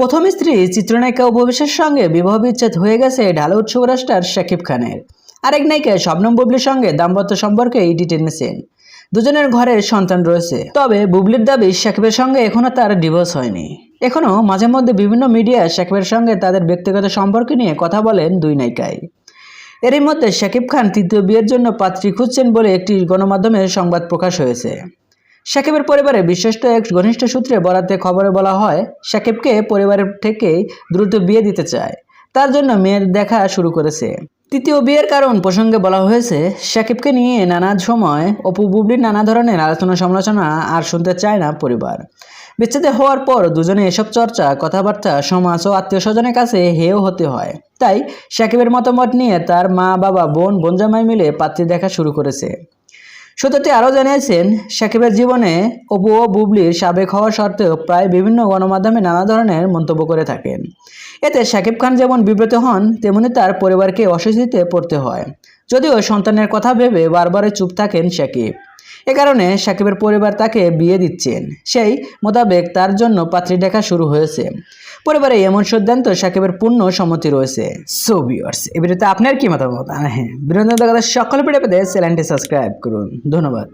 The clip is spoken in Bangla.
প্রথম স্ত্রী চিত্রনায়িকা উপবেশের সঙ্গে বিবাহ বিচ্ছেদ হয়ে গেছে ঢালিউড সুপারস্টার শাকিব খানের। আরেক নায়িকা শবনম বুবলির সঙ্গে দাম্পত্য সম্পর্কে ইডি টেনেছেন দুজনের ঘরে সন্তান রয়েছে। তবে বুবলির দাবি, শাকিবের সঙ্গে এখনও তার ডিভোর্স হয়নি। এখনও মাঝে মধ্যে বিভিন্ন মিডিয়া শাকিবের সঙ্গে তাদের ব্যক্তিগত সম্পর্ক নিয়ে কথা বলেন দুই নায়িকায় এরই মধ্যে শাকিব খান তৃতীয় বিয়ের জন্য পাত্রী খুঁজছেন বলে একটি গণমাধ্যমে সংবাদ প্রকাশ হয়েছে। সাকিবের পরিবারে বিশ্বস্ত এক ঘনিষ্ঠ সূত্রে বরাতে খবরে বলা হয়, সাকিবকে পরিবারের থেকে দ্রুত বিয়ে দিতে চায়। তার জন্য মেয়ের দেখা শুরু করেছে। তৃতীয় বিয়ের কারণ প্রসঙ্গে বলা হয়েছে, সাকিবকে নিয়ে নানা সময় অপু বুবলির নানা ধরনের আলোচনা সমালোচনা আর শুনতে চায় না পরিবার। বিচ্ছেদে হওয়ার পর দুজনে এসব চর্চা, কথাবার্তা, সমাজ ও আত্মীয় স্বজনের কাছে হেয় হতে হয়। তাই সাকিবের মতামত নিয়ে তার মা, বাবা, বোন, বোনজামাই মিলে পাত্রী দেখা শুরু করেছে। সত্যটি আরও জানিয়েছেন, সাকিবের জীবনে অপু ও বুবলির সাবেক হওয়া সত্ত্বেও প্রায় বিভিন্ন গণমাধ্যমে নানা ধরনের মন্তব্য করে থাকেন। এতে সাকিব খান যেমন বিব্রত হন, তেমনি তার পরিবারকে অস্বস্তিতে পড়তে হয়। যদিও সন্তানের কথা ভেবে বারবারই চুপ থাকেন সাকিব। এ কারণে সাকিবের পরিবার তাকে বিয়ে দিচ্ছেন। সেই মোতাবেক তার জন্য পাত্রী দেখা শুরু হয়েছে। পরিবারে এমন সিদ্ধান্ত সাকিবের পূর্ণ সম্মতি রয়েছে। সো ভিউয়ার্স এ বিরুদ্ধে আপনার কি মতামত? হ্যাঁ বিনোদন সকল পেটে পেতে চ্যানেলটি সাবস্ক্রাইব করুন। ধন্যবাদ।